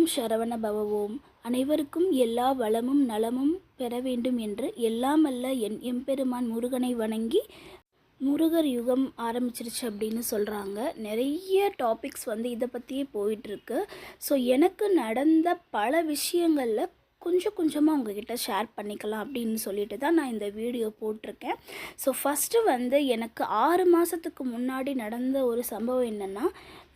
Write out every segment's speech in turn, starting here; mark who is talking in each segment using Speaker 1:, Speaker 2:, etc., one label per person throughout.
Speaker 1: ஓம் சரவண பவவோம். அனைவருக்கும் எல்லா வளமும் நலமும் பெற வேண்டும் என்று எல்லாம் அல்ல என் எம்பெருமான் முருகனை வணங்கி முருகர் யுகம் ஆரம்பிச்சிருச்சு அப்படின்னு சொல்கிறாங்க நிறைய டாபிக்ஸ் வந்து இதை பற்றியே போயிட்டுருக்கு ஸோ எனக்கு நடந்த பல விஷயங்களில் கொஞ்சம் கொஞ்சமாக உங்ககிட்ட ஷேர் பண்ணிக்கலாம் அப்படின்னு சொல்லிட்டு தான் நான் இந்த வீடியோ போட்டிருக்கேன். ஸோ ஃபஸ்ட்டு வந்து எனக்கு ஆறு மாதத்துக்கு முன்னாடி நடந்த ஒரு சம்பவம் என்னென்னா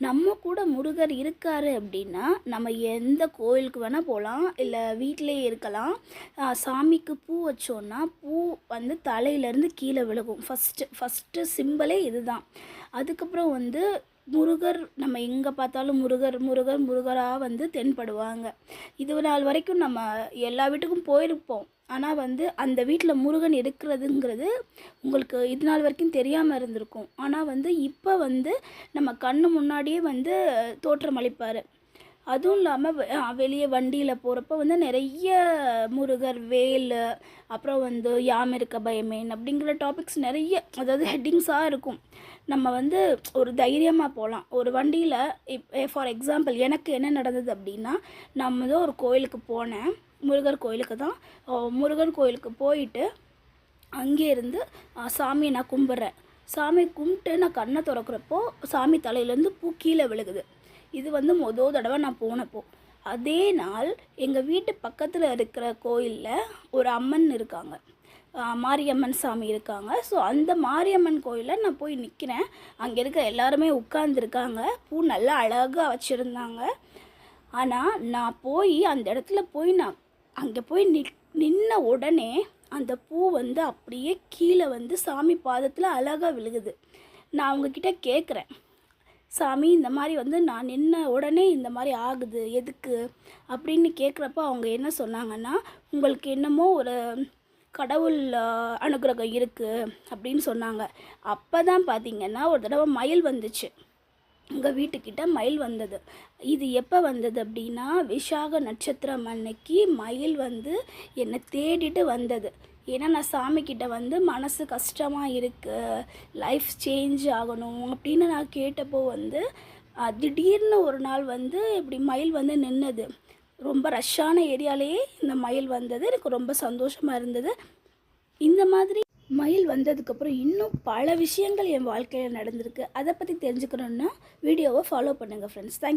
Speaker 1: நம்ம கூட முருகர் இருக்காரு அப்படின்னா நம்ம எந்த கோயிலுக்கு வேணால் போகலாம் இல்லை வீட்டிலே இருக்கலாம். சாமிக்கு பூ வச்சோன்னா பூ வந்து தலையிலேருந்து கீழே விழுகும். ஃபஸ்ட்டு ஃபஸ்ட்டு சிம்பிளே இதுதான். அதுக்கப்புறம் வந்து முருகர் நம்ம எங்கே பார்த்தாலும் முருகர் முருகர் முருகராக வந்து தென்படுவாங்க. இது நாள் வரைக்கும் நம்ம எல்லா வீட்டுக்கும் போயிருப்போம். ஆனால் வந்து அந்த வீட்டில் முருகன் இருக்கிறதுங்கிறது உங்களுக்கு இது நாள் வரைக்கும் தெரியாமல் இருந்திருக்கும். ஆனால் வந்து இப்போ வந்து நம்ம கண்ணு முன்னாடியே வந்து தோற்றமளிப்பார். அதுவும் இல்லாமல் வெளியே வண்டியில் போகிறப்ப வந்து நிறைய முருகர் வேல் அப்புறம் வந்து யாம் இருக்க பயமேன் அப்படிங்கிற டாபிக்ஸ் நிறைய அதாவது ஹெட்டிங்ஸாக இருக்கும். நம்ம வந்து ஒரு தைரியமாக போகலாம் ஒரு வண்டியில் இப் ஃபார் எக்ஸாம்பிள் எனக்கு என்ன நடந்தது அப்படின்னா நம்ம ஏதோ ஒரு கோயிலுக்கு போனேன். முருகர் கோயிலுக்கு தான். முருகர் முருகன் கோயிலுக்கு போயிட்டு அங்கே இருந்து சாமியை நான் கும்பிட்றேன். சாமி கும்பிட்டு நான் கண்ணை திறக்கிறப்போ சாமி தலையிலேருந்து பூ கீழே விழுகுது. இது வந்து மொதல் தடவை நான் போனப்போ. அதே நாள் எங்கள் வீட்டு பக்கத்தில் இருக்கிற கோயிலில் ஒரு அம்மன் இருக்காங்க. மாரியம்மன் சாமி இருக்காங்க. ஸோ அந்த மாரியம்மன் கோயிலில் நான் போய் நிற்கிறேன் அங்கே இருக்க எல்லாருமே உட்காந்துருக்காங்க பூ நல்லா அழகாக வச்சுருந்தாங்க. ஆனால் நான் போய் அந்த இடத்துல போய் நான் அங்கே போய் நி நின்ன உடனே அந்த பூ வந்து அப்படியே கீழே வந்து சாமி பாதத்தில் அழகாக விழுகுது. நான் அவங்கக்கிட்ட கேட்குறேன் சாமி இந்த மாதிரி வந்து நான் நின்ன உடனே இந்த மாதிரி ஆகுது எதுக்கு? அப்படின்னு கேட்குறப்ப அவங்க என்ன சொன்னாங்கன்னா உங்களுக்கு என்னமோ ஒரு கடவுள் அனுகிரகம் இருக்குது அப்படின்னு சொன்னாங்க. அப்போ தான் பார்த்தீங்கன்னா ஒரு தடவை மயில் வந்துச்சு. உங்கள் வீட்டுக்கிட்ட மயில் வந்தது. இது எப்போ வந்தது அப்படின்னா விஷாக நட்சத்திரம் அன்னைக்கு மயில் வந்து என்னை தேடிட்டு வந்தது. ஏன்னா நான் சாமிக்கிட்ட வந்து மனசு கஷ்டமாக இருக்குது லைஃப் சேஞ்ச் ஆகணும் அப்படின்னு நான் கேட்டப்போ வந்து திடீர்னு ஒரு நாள் வந்து இப்படி மயில் வந்து நின்னது. ரொம்ப ரஷ்ஷான ஏரியாலேயே இந்த மயில் வந்தது. எனக்கு ரொம்ப சந்தோஷமாக இருந்தது. இந்த மாதிரி மயில் வந்ததுக்கப்புறம் இன்னும் பல விஷயங்கள் என் வாழ்க்கையில் நடந்திருக்கு. அதை பற்றி தெரிஞ்சுக்கணுன்னா வீடியோவை ஃபாலோ பண்ணுங்கள் ஃப்ரெண்ட்ஸ் தேங்க்